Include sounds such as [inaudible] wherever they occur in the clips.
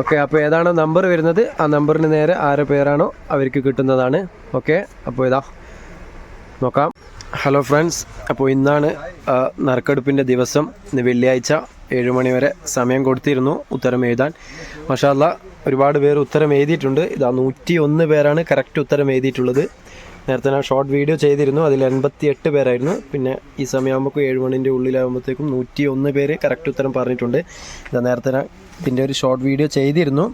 Okay അപ്പോൾ ഏതാണോ number വരുന്നത്? ആ നമ്പറിന് നേരെ ആരെ പേരാണോ അവർക്ക് കിട്ടുന്നതാണ്. ഓക്കെ അപ്പോൾ ഇതാ നോക്കാം. ഹലോ ഫ്രണ്ട്സ് അപ്പോൾ ഇന്നാണ് നറുക്കെടുപ്പിന്റെ ദിവസം. ഇന്ന് വെള്ളിയാഴ്ച ഏഴ് മണി വരെ സമയം കൊടുത്തിരുന്നു ഉത്തരം എഴുതാൻ. മഷാല്ല ഒരുപാട് പേർ ഉത്തരം എഴുതിയിട്ടുണ്ട്. ഇതാ നൂറ്റി ഒന്ന് പേരാണ് കറക്റ്റ് ഉത്തരം എഴുതിയിട്ടുള്ളത്. നേരത്തെ ഞാൻ ഷോർട്ട് വീഡിയോ ചെയ്തിരുന്നു അതിൽ എൺപത്തി എട്ട് പേരായിരുന്നു. പിന്നെ ഈ സമയമാകുമ്പോൾ ഏഴ് മണിന്റെ ഉള്ളിലാകുമ്പോഴത്തേക്കും നൂറ്റി ഒന്ന് പേര് കറക്റ്റ് ഉത്തരം പറഞ്ഞിട്ടുണ്ട്. ഇതാ നേരത്തെ ഞാൻ ഇതിന്റെ ഒരു ഷോർട്ട് വീഡിയോ ചെയ്തിരുന്നു.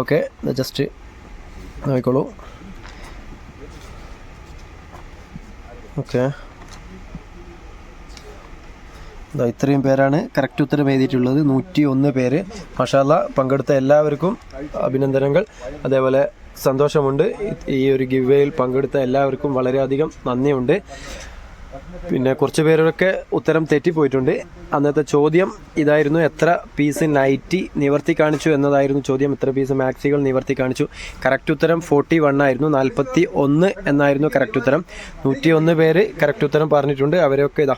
ഓക്കെ ജസ്റ്റ് നോക്കിക്കോളൂ. ഓക്കെ ഇതാ ഇത്രയും പേരാണ് കറക്റ്റ് ഉത്തരം എഴുതിയിട്ടുള്ളത്. നൂറ്റി ഒന്ന് പേര്. മഷാല പങ്കെടുത്ത എല്ലാവർക്കും അഭിനന്ദനങ്ങൾ. അതേപോലെ സന്തോഷമുണ്ട്. ഈ ഒരു ഗിവ് വേയിൽ പങ്കെടുത്ത എല്ലാവർക്കും വളരെയധികം നന്ദിയുണ്ട്. പിന്നെ കുറച്ച് പേരൊക്കെ ഉത്തരം തെറ്റിപ്പോയിട്ടുണ്ട് അന്നത്തെ ചോദ്യം ഇതായിരുന്നു എത്ര പീസ് നൈറ്റി നിവർത്തി കാണിച്ചു എന്നതായിരുന്നു ചോദ്യം. എത്ര പീസ് മാക്സികൾ നിവർത്തി കാണിച്ചു? കറക്റ്റ് ഉത്തരം ഫോർട്ടി വൺ ആയിരുന്നു നാൽപ്പത്തി ഒന്ന് എന്നായിരുന്നു കറക്റ്റ് ഉത്തരം. നൂറ്റി ഒന്ന് പേര് കറക്റ്റ് ഉത്തരം പറഞ്ഞിട്ടുണ്ട്. അവരൊക്കെ ഇതാ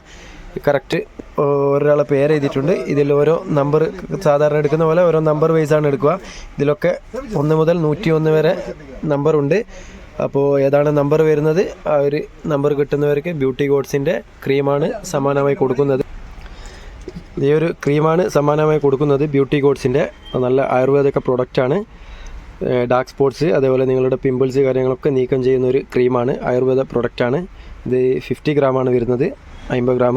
കറക്റ്റ് ഒരാളെ പേര് എഴുതിയിട്ടുണ്ട് ഇതിൽ ഓരോ നമ്പർ സാധാരണ എടുക്കുന്ന പോലെ ഓരോ നമ്പർ വൈസാണ് എടുക്കുക. ഇതിലൊക്കെ ഒന്ന് മുതൽ നൂറ്റി ഒന്ന് വരെ നമ്പറുണ്ട് അപ്പോൾ ഏതാണ് നമ്പർ വരുന്നത്? ആ ഒരു നമ്പർ കിട്ടുന്നവർക്ക് ബ്യൂട്ടി ഗോഡ്സിന്റെ ക്രീമാണ് സമാനമായി കൊടുക്കുന്നത്. ഈ ഒരു ക്രീമാണ് സമാനമായി കൊടുക്കുന്നത് ബ്യൂട്ടി ഗോഡ്സിന്റെ നല്ല ആയുർവേദിക പ്രൊഡക്റ്റാണ് ഡാർക്ക് സ്പോട്സ് അതേപോലെ നിങ്ങളുടെ പിമ്പിൾസ് കാര്യങ്ങളൊക്കെ നീക്കം ചെയ്യുന്ന ഒരു ക്രീമാണ് ആയുർവേദ പ്രൊഡക്റ്റാണ് ഇത് ഫിഫ്റ്റി ഗ്രാമാണ് വരുന്നത്. അമ്പത് ഗ്രാം.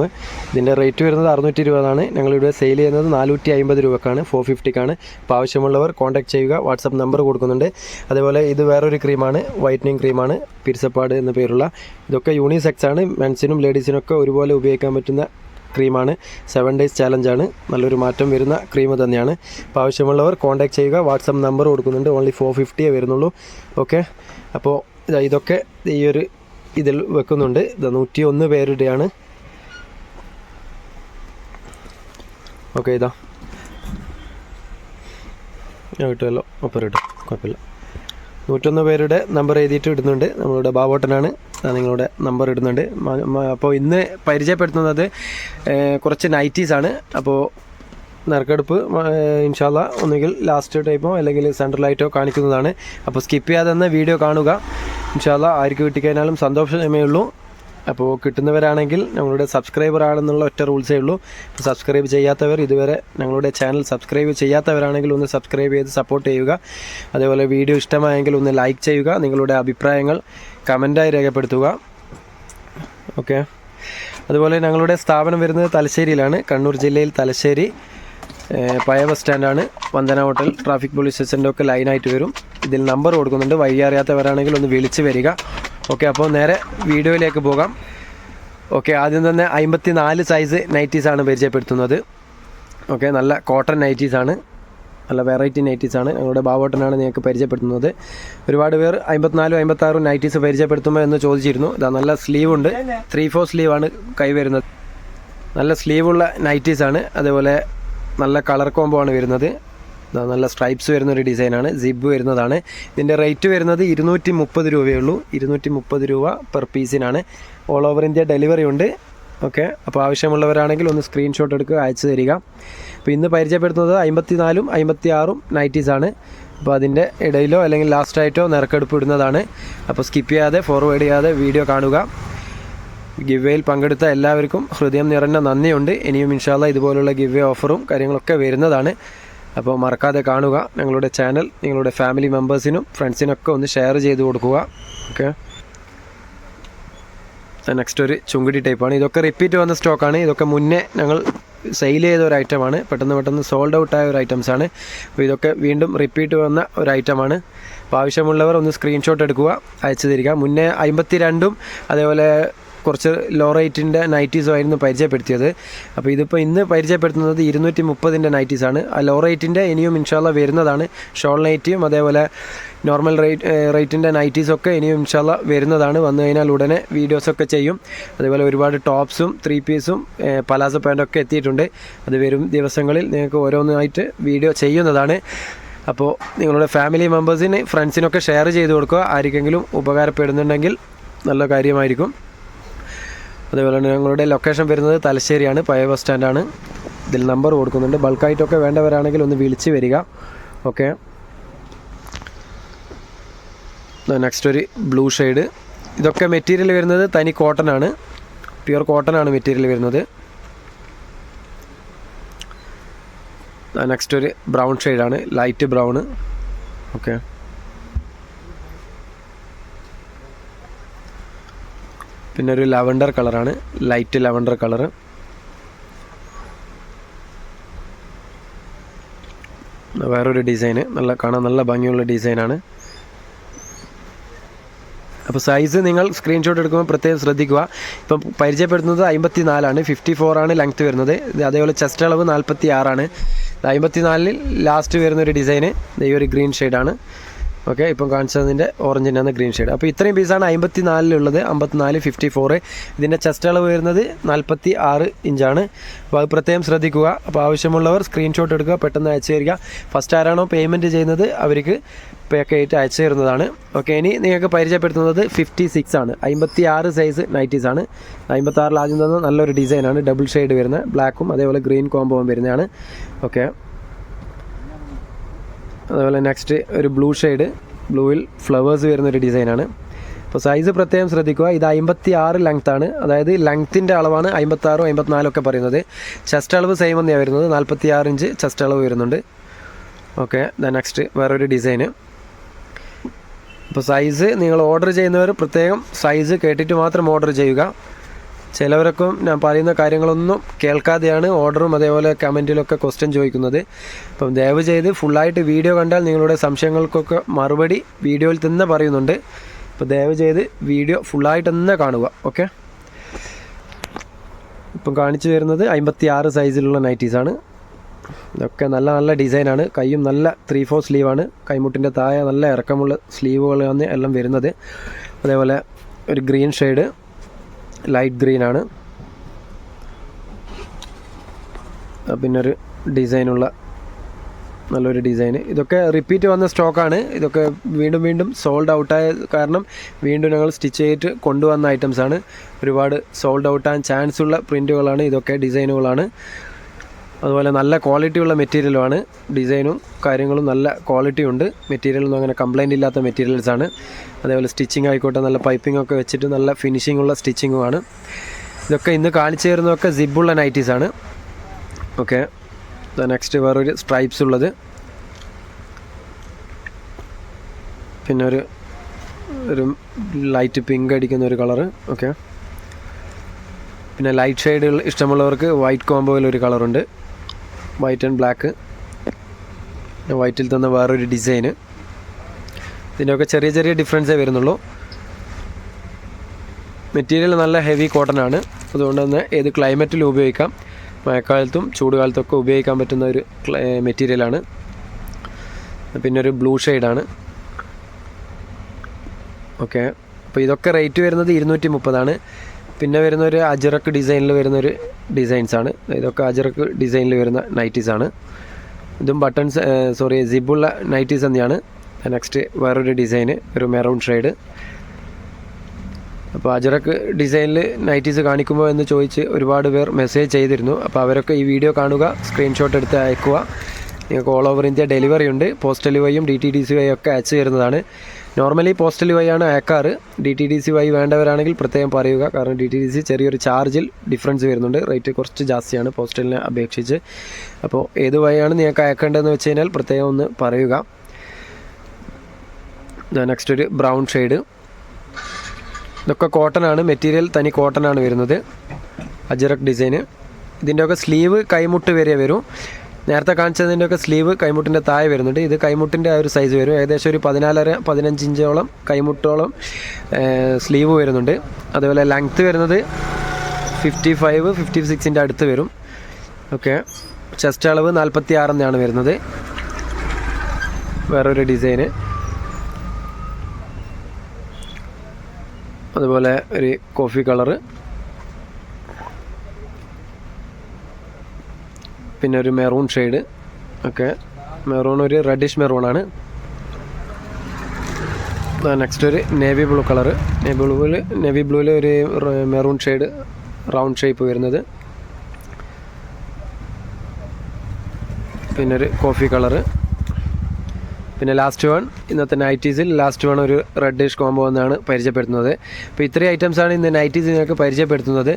ഇതിന്റെ റേറ്റ് വരുന്നത് അറുന്നൂറ്റി ഇരുപതാണ് ഞങ്ങളിവിടെ സെയിൽ ചെയ്യുന്നത് നാനൂറ്റി അമ്പത് രൂപക്കാണ് ഫോർ ഫിഫ്റ്റിക്കാണ് അപ്പോൾ ആവശ്യമുള്ളവർ കോൺടാക്ട് ചെയ്യുക. വാട്സപ്പ് നമ്പർ കൊടുക്കുന്നുണ്ട്. അതേപോലെ ഇത് വേറൊരു ക്രീമാണ് വൈറ്റനിങ് ക്രീമാണ് പിരിസപ്പാട് എന്ന പേരുള്ള. ഇതൊക്കെ യൂണിസെക്സ് ആണ്. മെൻസിനും ലേഡീസിനൊക്കെ ഒരുപോലെ ഉപയോഗിക്കാൻ പറ്റുന്ന ക്രീമാണ് സെവൻ ഡേയ്സ് ചാലഞ്ചാണ് നല്ലൊരു മാറ്റം വരുന്ന ക്രീം തന്നെയാണ്. അപ്പോൾ ആവശ്യമുള്ളവർ കോൺടാക്ട് ചെയ്യുക. വാട്സപ്പ് നമ്പർ കൊടുക്കുന്നുണ്ട്. ഓൺലി ഫോർ ഫിഫ്റ്റിയേ വരുന്നുള്ളൂ. ഓക്കെ അപ്പോൾ ഇതാ ഇതൊക്കെ ഈ ഒരു ഇതിൽ വെക്കുന്നുണ്ട്. ഇത് നൂറ്റി ഒന്ന് പേരുടെയാണ് ഓക്കെ ഇതാ. ഞാൻ കിട്ടുമല്ലോ ഒപ്പം ഇട്ടു കുഴപ്പമില്ല. നൂറ്റൊന്ന് പേരുടെ നമ്പർ എഴുതിയിട്ട് ഇടുന്നുണ്ട്. നമ്മളുടെ ബാബോട്ടനാണ്. നിങ്ങളുടെ നമ്പർ ഇടുന്നുണ്ട്. അപ്പോൾ ഇന്ന് പരിചയപ്പെടുത്തുന്നത് കുറച്ച് നൈറ്റീസ് ആണ്. അപ്പോൾ നറുക്കെടുപ്പ് ഇൻഷാല്ല ഒന്നുകിൽ ലാസ്റ്റ് ടൈപ്പോ അല്ലെങ്കിൽ സെൻട്രലായിട്ടോ കാണിക്കുന്നതാണ്. അപ്പോൾ സ്കിപ്പ് ചെയ്യാതെ തന്നെ വീഡിയോ കാണുക. ഇൻഷാല്ല ആർക്ക് കിട്ടിക്കഴിഞ്ഞാലും സന്തോഷമേ ഉള്ളൂ. അപ്പോൾ കിട്ടുന്നവരാണെങ്കിൽ ഞങ്ങളുടെ സബ്സ്ക്രൈബർ ആണെന്നുള്ള ഒറ്റ റൂൾസേ ഉള്ളൂ. സബ്സ്ക്രൈബ് ചെയ്യാത്തവർ ഇതുവരെ ഞങ്ങളുടെ ചാനൽ സബ്സ്ക്രൈബ് ചെയ്യാത്തവരാണെങ്കിൽ ഒന്ന് സബ്സ്ക്രൈബ് ചെയ്ത് സപ്പോർട്ട് ചെയ്യുക. അതേപോലെ വീഡിയോ ഇഷ്ടമായെങ്കിൽ ഒന്ന് ലൈക്ക് ചെയ്യുക. നിങ്ങളുടെ അഭിപ്രായങ്ങൾ കമന്റായി രേഖപ്പെടുത്തുക. ഓക്കെ. അതുപോലെ ഞങ്ങളുടെ സ്ഥാപനം വരുന്നത് തലശ്ശേരിയിലാണ്. കണ്ണൂർ ജില്ലയിൽ തലശ്ശേരി പഴയ ബസ് സ്റ്റാൻഡാണ്. വന്ദന ഹോട്ടൽ ട്രാഫിക് പോലീസ് സ്റ്റേഷന്റെ ഒക്കെ ലൈനായിട്ട് വരും. ഇതിൽ നമ്പർ കൊടുക്കുന്നുണ്ട്. വഴി അറിയാത്തവരാണെങ്കിൽ ഒന്ന് വിളിച്ച് വരിക. ഓക്കെ അപ്പോൾ നേരെ വീഡിയോയിലേക്ക് പോകാം. ഓക്കെ ആദ്യം തന്നെ അമ്പത്തി നാല് സൈസ് നൈറ്റീസാണ് പരിചയപ്പെടുത്തുന്നത്. ഓക്കെ നല്ല കോട്ടൺ നൈറ്റീസാണ് നല്ല വെറൈറ്റി നൈറ്റീസാണ് ഞങ്ങളുടെ ബാവോട്ടനാണ് നിങ്ങൾക്ക് പരിചയപ്പെടുത്തുന്നത്. ഒരുപാട് പേർ അമ്പത്തിനാലും അമ്പത്താറും നൈറ്റീസ് പരിചയപ്പെടുത്തുമ്പോൾ എന്ന് ചോദിച്ചിരുന്നു. ഇതാ നല്ല സ്ലീവ് ഉണ്ട്. ത്രീ ഫോർ സ്ലീവാണ് കൈ വരുന്നത് നല്ല സ്ലീവുള്ള നൈറ്റീസാണ് അതേപോലെ നല്ല കളർ കോംബോ ആണ് വരുന്നത്. നല്ല സ്ട്രൈപ്സ് വരുന്ന ഒരു ഡിസൈനാണ് സിബ് വരുന്നതാണ്. ഇതിന്റെ റേറ്റ് വരുന്നത് ഇരുന്നൂറ്റി മുപ്പത് രൂപയേ ഉള്ളൂ ഇരുന്നൂറ്റി മുപ്പത് രൂപ പെർ പീസിനാണ് ഓൾ ഓവർ ഇന്ത്യ ഡെലിവറി ഉണ്ട്. ഓക്കെ അപ്പോൾ ആവശ്യമുള്ളവരാണെങ്കിൽ ഒന്ന് സ്ക്രീൻഷോട്ട് എടുക്കുക അയച്ചു തരിക. അപ്പോൾ ഇന്ന് പരിചയപ്പെടുത്തുന്നത് അമ്പത്തി നാലും അമ്പത്തി ആറും നൈറ്റീസാണ് അപ്പോൾ അതിന്റെ ഇടയിലോ അല്ലെങ്കിൽ ലാസ്റ്റായിട്ടോ നിറക്കെടുപ്പ് ഇടുന്നതാണ്. അപ്പോൾ സ്കിപ്പ് ചെയ്യാതെ ഫോർവേഡ് ചെയ്യാതെ വീഡിയോ കാണുക. ഗിവേയിൽ പങ്കെടുത്ത എല്ലാവർക്കും ഹൃദയം നിറഞ്ഞ നന്ദിയുണ്ട്. ഇനിയും ഇൻഷാല്ല ഇതുപോലുള്ള ഗിവേ ഓഫറും കാര്യങ്ങളൊക്കെ വരുന്നതാണ്. അപ്പോൾ മറക്കാതെ കാണുക ഞങ്ങളുടെ ചാനൽ നിങ്ങളുടെ ഫാമിലി മെമ്പേഴ്സിനും ഫ്രണ്ട്സിനൊക്കെ ഒന്ന് ഷെയർ ചെയ്ത് കൊടുക്കുക. ഓക്കെ നെക്സ്റ്റ് ഒരു ചുങ്കിടി ടൈപ്പാണ് ഇതൊക്കെ റിപ്പീറ്റ് വന്ന സ്റ്റോക്കാണ് ഇതൊക്കെ മുന്നേ ഞങ്ങൾ സെയിൽ ചെയ്ത ഒരു ഐറ്റമാണ് പെട്ടെന്ന് പെട്ടെന്ന് സോൾഡ് ഔട്ട് ആയ ഒരു ഐറ്റംസ് ആണ്. അപ്പോൾ ഇതൊക്കെ വീണ്ടും റിപ്പീറ്റ് വന്ന ഒരു ഐറ്റമാണ് അപ്പോൾ ആവശ്യമുള്ളവർ ഒന്ന് സ്ക്രീൻഷോട്ട് എടുക്കുക അയച്ചു തരിക. മുന്നേ അമ്പത്തി രണ്ടും അതേപോലെ കുറച്ച് ലോ റേറ്റിന്റെ നൈറ്റീസും ആയിരുന്നു പരിചയപ്പെടുത്തിയത്. അപ്പോൾ ഇതിപ്പോൾ ഇന്ന് പരിചയപ്പെടുത്തുന്നത് ഇരുന്നൂറ്റി മുപ്പതിന്റെ നൈറ്റീസാണ് ആ ലോ റേറ്റിന്റെ ഇനിയും ഇൻഷാല്ല വരുന്നതാണ്. ഷോൾ നൈറ്റിയും അതേപോലെ നോർമൽ റേറ്റ് റേറ്റിന്റെ നൈറ്റീസൊക്കെ ഇനിയും ഇൻഷാല്ല വരുന്നതാണ്. വന്നു കഴിഞ്ഞാൽ ഉടനെ വീഡിയോസൊക്കെ ചെയ്യും. അതേപോലെ ഒരുപാട് ടോപ്സും ത്രീ പീസും പലാസോ പാന്റൊക്കെ എത്തിയിട്ടുണ്ട്. അത് വരും ദിവസങ്ങളിൽ നിങ്ങൾക്ക് ഓരോന്നായിട്ട് വീഡിയോ ചെയ്യുന്നതാണ്. അപ്പോൾ നിങ്ങളുടെ ഫാമിലി മെമ്പേഴ്സിന് ഫ്രണ്ട്സിനൊക്കെ ഷെയർ ചെയ്ത് കൊടുക്കുക. ആർക്കെങ്കിലും ഉപകാരപ്പെടുന്നുണ്ടെങ്കിൽ നല്ല കാര്യമായിരിക്കും. അതേപോലെ തന്നെ ഞങ്ങളുടെ ലൊക്കേഷൻ വരുന്നത് തലശ്ശേരിയാണ് പഴയ ബസ് സ്റ്റാൻഡാണ്. ഇതിൽ നമ്പർ കൊടുക്കുന്നുണ്ട്. ബൾക്കായിട്ടൊക്കെ വേണ്ടവരാണെങ്കിൽ ഒന്ന് വിളിച്ച് വരിക. ഓക്കെ. നെക്സ്റ്റ് ഒരു ബ്ലൂ ഷെയ്ഡ്. ഇതൊക്കെ മെറ്റീരിയൽ വരുന്നത് തനി കോട്ടൺ ആണ് പ്യുർ കോട്ടൺ ആണ് മെറ്റീരിയൽ വരുന്നത്. നെക്സ്റ്റ് ഒരു ബ്രൗൺ ഷെയ്ഡാണ്. Light brown okay. പിന്നെ ഒരു ലാവൻഡർ കളറാണ്. Light lavender colour. വേറൊരു ഡിസൈന്. നല്ല കാണാൻ നല്ല ഭംഗിയുള്ള ഡിസൈനാണ്. അപ്പോൾ സൈസ് നിങ്ങൾ സ്ക്രീൻഷോട്ട് എടുക്കുമ്പോൾ പ്രത്യേകം ശ്രദ്ധിക്കുക. ഇപ്പം പരിചയപ്പെടുത്തുന്നത് അമ്പത്തി നാലാണ് ഫിഫ്റ്റി ഫോറാണ് ലെങ്ത്ത് വരുന്നത് അതേപോലെ ചെസ്റ്റ് അളവ് നാൽപ്പത്തി ആറാണ് അമ്പത്തി നാലിൽ ലാസ്റ്റ് വരുന്ന ഒരു ഡിസൈന്. ഈ ഒരു ഗ്രീൻ ഷെയ്ഡാണ് ഓക്കെ ഇപ്പം കാണിച്ചതിന്റെ തന്നെയാണ് ഗ്രീൻ ഷെയ്ഡ് അപ്പോൾ ഇത്രയും പീസാണ് അമ്പത്തി നാലിലുള്ളത് അമ്പത്തിനാല് ഫിഫ്റ്റി ഫോറ് ഇതിന്റെ ചെസ്റ്റ് അളവ് വരുന്നത് നാൽപ്പത്തി ആറ് ഇഞ്ചാണ് അപ്പോൾ അത് പ്രത്യേകം ശ്രദ്ധിക്കുക. അപ്പോൾ ആവശ്യമുള്ളവർ സ്ക്രീൻഷോട്ട് എടുക്കുക പെട്ടെന്ന് അയച്ചു തരിക. ഫസ്റ്റ് ആരാണോ പേയ്മെന്റ് ചെയ്യുന്നത് അവർക്ക് പേക്ക് ആയിട്ട് അയച്ചു തരുന്നതാണ്. ഓക്കെ ഇനി നിങ്ങൾക്ക് പരിചയപ്പെടുത്തുന്നത് ഫിഫ്റ്റി സിക്സ് ആണ്. അമ്പത്തി ആറ് സൈസ് നൈറ്റീസ് ആണ്. അമ്പത്തി ആറിൽ ആദ്യം തന്ന നല്ലൊരു ഡിസൈനാണ് ഡബിൾ ഷെയ്ഡ് വരുന്ന ബ്ലാക്കും അതേപോലെ ഗ്രീൻ കോംബോവും വരുന്നതാണ്. ഓക്കെ. അതുപോലെ നെക്സ്റ്റ് ഒരു ബ്ലൂ ഷെയ്ഡ് ബ്ലൂവിൽ ഫ്ലവേഴ്സ് വരുന്നൊരു ഡിസൈനാണ് അപ്പോൾ സൈസ് പ്രത്യേകം ശ്രദ്ധിക്കുക. ഇത് അമ്പത്തി ആറ് ലെങ്ത്താണ് അതായത് ലെങ്ത്തിന്റെ അളവാണ് അമ്പത്താറും അമ്പത്തിനാലും ഒക്കെ പറയുന്നത്. ചെസ്റ്റ് അളവ് സെയിം തന്നെയാണ് വരുന്നത്. നാൽപ്പത്തി ആറ് ഇഞ്ച് ചെസ്റ്റ് അളവ് വരുന്നുണ്ട്. ഓക്കെ ദ നെക്സ്റ്റ് വേറൊരു ഡിസൈന് അപ്പോൾ സൈസ് നിങ്ങൾ ഓർഡർ ചെയ്യുന്നവർ പ്രത്യേകം സൈസ് കേട്ടിട്ട് മാത്രം ഓർഡർ ചെയ്യുക. ചിലവരൊക്കെ ഞാൻ പറയുന്ന കാര്യങ്ങളൊന്നും കേൾക്കാതെയാണ് ഓർഡറും അതേപോലെ കമന്റിലൊക്കെ ക്വസ്റ്റ്യൻ ചോദിക്കുന്നത്. അപ്പം ദയവ് ചെയ്ത് ഫുള്ളായിട്ട് വീഡിയോ കണ്ടാൽ നിങ്ങളുടെ സംശയങ്ങൾക്കൊക്കെ മറുപടി വീഡിയോയിൽ തന്നെ പറയുന്നുണ്ട്. അപ്പോൾ ദയവ് ചെയ്ത് വീഡിയോ ഫുള്ളായിട്ട് തന്നെ കാണുക ഓക്കെ ഇപ്പം കാണിച്ചു വരുന്നത് അമ്പത്തി ആറ് സൈസിലുള്ള നൈറ്റീസാണ് ഇതൊക്കെ നല്ല നല്ല ഡിസൈനാണ് കൈയും നല്ല ത്രീ ഫോർ സ്ലീവാണ് കൈമുട്ടിന്റെ താഴെ നല്ല ഇറക്കമുള്ള സ്ലീവുകളാണ് എല്ലാം വരുന്നത്. അതേപോലെ ഒരു ഗ്രീൻ ഷെയ്ഡ് ലൈറ്റ് ഗ്രീൻ ആണ്. പിന്നെ ഒരു ഡിസൈനുള്ള നല്ലൊരു ഡിസൈന് ഇതൊക്കെ റിപ്പീറ്റ് വന്ന സ്റ്റോക്കാണ് ഇതൊക്കെ വീണ്ടും വീണ്ടും സോൾഡ് ഔട്ടായ കാരണം വീണ്ടും ഞങ്ങൾ സ്റ്റിച്ച് ചെയ്തിട്ട് കൊണ്ടുവന്ന ഐറ്റംസാണ് ഒരുപാട് സോൾഡ് ഔട്ടാൻ ചാൻസ് ഉള്ള പ്രിന്റുകളാണ് ഇതൊക്കെ ഡിസൈനുകളാണ് അതുപോലെ നല്ല ക്വാളിറ്റിയുള്ള മെറ്റീരിയലുമാണ്. ഡിസൈനും കാര്യങ്ങളും നല്ല ക്വാളിറ്റി ഉണ്ട്. മെറ്റീരിയലൊന്നും അങ്ങനെ കംപ്ലൈന്റ് ഇല്ലാത്ത മെറ്റീരിയൽസാണ് അതേപോലെ സ്റ്റിച്ചിങ് ആയിക്കോട്ടെ നല്ല പൈപ്പിംഗ് ഒക്കെ വെച്ചിട്ട് നല്ല ഫിനിഷിംഗ് ഉള്ള സ്റ്റിച്ചിങ്ങുമാണ് ഇതൊക്കെ ഇന്ന് കാണിച്ചു തരുന്നതൊക്കെ സിബുള്ള നൈറ്റീസ് ആണ്. ഓക്കെ നെക്സ്റ്റ് വേറൊരു സ്ട്രൈപ്സ് ഉള്ളത്. പിന്നെ ഒരു ഒരു ലൈറ്റ് പിങ്ക് അടിക്കുന്ന ഒരു കളറ് ഓക്കെ പിന്നെ ലൈറ്റ് ഷെയ്ഡുകൾ ഇഷ്ടമുള്ളവർക്ക് വൈറ്റ് കോംബോയിൽ ഒരു കളറുണ്ട് വൈറ്റ് ആൻഡ് ബ്ലാക്ക് വൈറ്റിൽ തന്ന വേറൊരു ഡിസൈന് ഇതിന്റെയൊക്കെ ചെറിയ ചെറിയ ഡിഫറൻസേ വരുന്നുള്ളൂ. മെറ്റീരിയൽ നല്ല ഹെവി കോട്ടൺ ആണ്. അതുകൊണ്ട് തന്നെ ഏത് ക്ലൈമറ്റിലും ഉപയോഗിക്കാം. മഴക്കാലത്തും ചൂടുകാലത്തും ഒക്കെ ഉപയോഗിക്കാൻ പറ്റുന്ന ഒരു മെറ്റീരിയലാണ് പിന്നെ ഒരു ബ്ലൂ ഷെയ്ഡാണ് ഓക്കെ അപ്പോൾ ഇതൊക്കെ റേറ്റ് വരുന്നത് ഇരുന്നൂറ്റി മുപ്പതാണ് പിന്നെ വരുന്ന ഒരു അജറക്ക് ഡിസൈനിൽ ഡിസൈൻസ് ആണ്. ഇതൊക്കെ അജറക്ക് ഡിസൈനിൽ വരുന്ന നൈറ്റീസ് ആണ്. ഇതും ബട്ടൺസ് സോറി സിബുള്ള നൈറ്റീസ് തന്നെയാണ്. നെക്സ്റ്റ് വേറൊരു ഡിസൈൻ ഒരു മെറൂൺ ഷെയ്ഡ് അപ്പോൾ അജറക്ക് ഡിസൈനിൽ നൈറ്റീസ് കാണിക്കുമ്പോൾ എന്ന് ചോദിച്ച് ഒരുപാട് പേർ മെസ്സേജ് ചെയ്തിരുന്നു. അപ്പോൾ അവരൊക്കെ ഈ വീഡിയോ കാണുക സ്ക്രീൻഷോട്ട് എടുത്ത് അയക്കുക. നിങ്ങൾക്ക് ഓൾ ഓവർ ഇന്ത്യ ഡെലിവറി ഉണ്ട്. പോസ്റ്റ് ഡെലിവറിയും ഡി ടി ഡി സി ഒക്കെ അയച്ചു തരുന്നതാണ്. നോർമലി പോസ്റ്റൽ വഴിയാണ് അയക്കാറ് ഡി ടി ഡി സി വഴി വേണ്ടവരാണെങ്കിൽ പ്രത്യേകം പറയുക. കാരണം ഡി ടി ഡി സി ചെറിയൊരു ചാർജിൽ ഡിഫറൻസ് വരുന്നുണ്ട്. റേറ്റ് കുറച്ച് ജാസ്തിയാണ് പോസ്റ്റലിനെ അപേക്ഷിച്ച്. അപ്പോൾ ഏത് വഴിയാണ് നിങ്ങൾക്ക് അയക്കേണ്ടതെന്ന് വെച്ച് കഴിഞ്ഞാൽ പ്രത്യേകം ഒന്ന് പറയുക. നെക്സ്റ്റ് ഒരു ബ്രൗൺ ഷെയ്ഡ് ഇതൊക്കെ കോട്ടൺ ആണ്. മെറ്റീരിയൽ തനി കോട്ടൺ ആണ് വരുന്നത്. അജറക് ഡിസൈന് ഇതിന്റെയൊക്കെ സ്ലീവ് കൈമുട്ട് വരെ വരും. നേരത്തെ കാണിച്ചതിന്റെയൊക്കെ സ്ലീവ് കൈമുട്ടിന്റെ താഴെ വരുന്നുണ്ട്. ഇത് കൈമുട്ടിന്റെ ആ ഒരു സൈസ് വരും. ഏകദേശം ഒരു പതിനാലര പതിനഞ്ച് ഇഞ്ചോളം കൈമുട്ടോളം സ്ലീവ് വരുന്നുണ്ട്. അതുപോലെ ലെങ്ത്ത് വരുന്നത് ഫിഫ്റ്റി ഫൈവ് ഫിഫ്റ്റി സിക്സിന്റെ അടുത്ത് വരും. ഓക്കെ. ചെസ്റ്റ് അളവ് നാൽപ്പത്തി ആറെന്നാണ് വരുന്നത്. വേറൊരു ഡിസൈന് അതുപോലെ ഒരു കോഫി കളറ് പിന്നെ ഒരു മെറൂൺ ഷെയ്ഡ്. ഒക്കെ മെറൂൺ ഒരു റെഡിഷ് മെറൂൺ ആണ്. നെക്സ്റ്റ് ഒരു നേവി ബ്ലൂ കളർ നേവി ബ്ലൂവിൽ നേവി ബ്ലൂവിൽ ഒരു മെറൂൺ ഷെയ്ഡ് റൗണ്ട് ഷേപ്പ് വരുന്നത്. പിന്നെ ഒരു കോഫി കളറ്. പിന്നെ ലാസ്റ്റ് വൺ ഇന്നത്തെ നൈറ്റീസിൽ ലാസ്റ്റ് വൺ ഒരു റെഡിഷ് കോംബോ എന്നാണ് പരിചയപ്പെടുത്തുന്നത്. അപ്പോൾ ഇത്രയും ഐറ്റംസാണ് ഇന്ന് നൈറ്റീസ് നിങ്ങൾക്ക് പരിചയപ്പെടുത്തുന്നത്.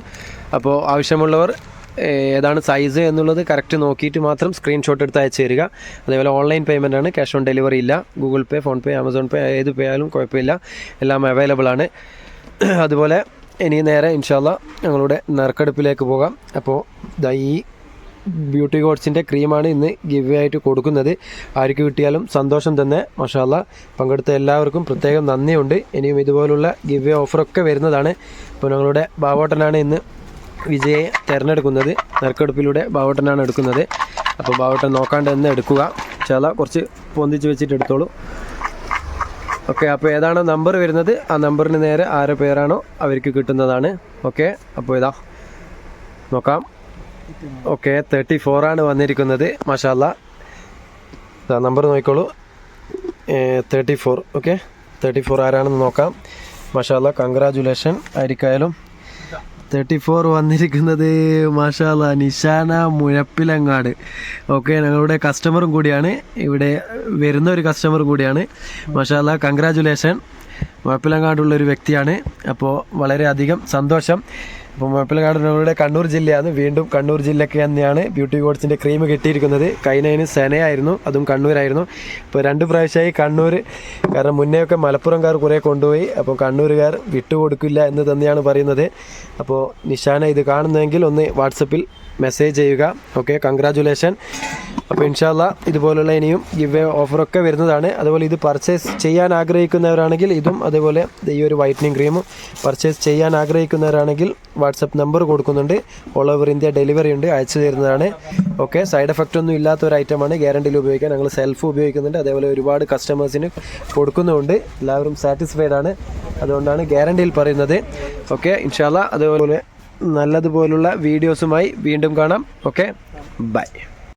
അപ്പോൾ ആവശ്യമുള്ളവർ ഏതാണ് സൈസ് എന്നുള്ളത് കറക്റ്റ് നോക്കിയിട്ട് മാത്രം സ്ക്രീൻഷോട്ട് എടുത്ത് അയച്ചു തരിക. അതേപോലെ ഓൺലൈൻ പേയ്മെന്റ് ആണ്. ക്യാഷ് ഓൺ ഡെലിവറി ഇല്ല. Google pay phone pay Amazon pay ഏത് പേ ആയാലും കുഴപ്പമില്ല. എല്ലാം അവൈലബിൾ ആണ്. [clears throat] അതുപോലെ ഇനി നേരെ ഇൻഷാല്ല ഞങ്ങളുടെ നറുക്കെടുപ്പിലേക്ക് പോകാം. അപ്പോൾ ദാ ഈ ബ്യൂട്ടി കോഡ്സിന്റെ ക്രീമാണ് ഇന്ന് ഗിവ് ആയിട്ട് കൊടുക്കുന്നത്. ആർക്ക് കിട്ടിയാലും സന്തോഷം തന്നെ. മഷാല്ല പങ്കെടുത്ത എല്ലാവർക്കും പ്രത്യേകം നന്ദിയുണ്ട്. ഇനിയും ഇതുപോലുള്ള ഗിവ് ഓഫറൊക്കെ വരുന്നതാണ്. അപ്പോൾ ഞങ്ങളുടെ ബാബോട്ടനാണ് ഇന്ന് വിജയെ തിരഞ്ഞെടുക്കുന്നത് നറുക്കെടുപ്പിലൂടെ ബാവോട്ടനാണ് എടുക്കുന്നത്. അപ്പോൾ ബാവോട്ടൻ നോക്കാണ്ട് തന്നെ എടുക്കുക. ചില കുറച്ച് പൊന്തിച്ച് വെച്ചിട്ട് എടുത്തോളൂ. ഓക്കെ അപ്പോൾ ഏതാണോ നമ്പർ വരുന്നത്? ആ നമ്പറിന് നേരെ ആരോ പേരാണോ അവർക്ക് കിട്ടുന്നതാണ്. ഓക്കെ അപ്പോൾ ഇതാ. നോക്കാം. ഓക്കെ തേർട്ടി ഫോറാണ് വന്നിരിക്കുന്നത്. മഷാല്ല. നമ്പർ നോക്കിക്കോളൂ. Thirty four okay thirty four ആരാണെന്ന് നോക്കാം. മഷാല്ല കൺഗ്രാജുലേഷൻ ആയിരിക്കായാലും തേർട്ടി ഫോർ വന്നിരിക്കുന്നത് മാഷാല നിഷാന മുഴപ്പിലങ്ങാട്. ഓക്കെ ഞങ്ങളുടെ കസ്റ്റമറും കൂടിയാണ്. ഇവിടെ വരുന്ന ഒരു കസ്റ്റമറും കൂടിയാണ്. മാഷാല കൺഗ്രാജുലേഷൻ മുഴപ്പിലങ്ങാടുള്ള ഒരു വ്യക്തിയാണ്. അപ്പോൾ വളരെയധികം സന്തോഷം. അപ്പോൾ നമ്മുടെ കണ്ണൂർ ജില്ലയാണ്. വീണ്ടും കണ്ണൂർ ജില്ലയ്ക്ക് തന്നെയാണ് ബ്യൂട്ടി കോഡ്സിന്റെ ക്രീം കിട്ടിയിരിക്കുന്നത്. കൈനയിന് സെനയായിരുന്നു അതും കണ്ണൂരായിരുന്നു. ഇപ്പോൾ രണ്ട് പ്രാവശ്യമായി കണ്ണൂർ കാരണം മുന്നേയൊക്കെ മലപ്പുറംകാർ കുറേ കൊണ്ടുപോയി. അപ്പോൾ കണ്ണൂരുകാർ വിട്ടുകൊടുക്കില്ല എന്ന് തന്നെയാണ് പറയുന്നത്. അപ്പോൾ നിഷാന ഇത് കാണുന്നതെങ്കിൽ ഒന്ന് വാട്സപ്പിൽ മെസ്സേജ് ചെയ്യുക. ഓക്കെ കൺഗ്രാജുലേഷൻ അപ്പോൾ ഇൻഷാല്ല ഇതുപോലുള്ള ഇനിയും ഗിവ് ഓഫറൊക്കെ വരുന്നതാണ്. അതുപോലെ ഇത് പർച്ചേസ് ചെയ്യാൻ ആഗ്രഹിക്കുന്നവരാണെങ്കിൽ ഇതും അതേപോലെ ഈ ഒരു വൈറ്റനിങ് ക്രീമും പർച്ചേസ് ചെയ്യാൻ ആഗ്രഹിക്കുന്നവരാണെങ്കിൽ വാട്സപ്പ് നമ്പർ കൊടുക്കുന്നുണ്ട്. ഓൾ ഓവർ ഇന്ത്യ ഡെലിവറി ഉണ്ട്. അയച്ചു തരുന്നതാണ്. ഓക്കെ സൈഡ് എഫക്റ്റ് ഒന്നും ഇല്ലാത്ത ഒരു ഐറ്റമാണ് ഗ്യാരണ്ടിയിൽ ഉപയോഗിക്കാൻ ഞങ്ങൾ സെൽഫ് ഉപയോഗിക്കുന്നുണ്ട്. അതേപോലെ ഒരുപാട് കസ്റ്റമേഴ്സിന് കൊടുക്കുന്നുമുണ്ട്. എല്ലാവരും സാറ്റിസ്ഫൈഡ് ആണ്. അതുകൊണ്ടാണ് ഗ്യാരണ്ടിയിൽ പറയുന്നത്. ഓക്കെ ഇൻഷാല്ല അതേപോലെ നല്ലതുപോലുള്ള വീഡിയോസുമായി വീണ്ടും കാണാം. ഓക്കെ? ബൈ.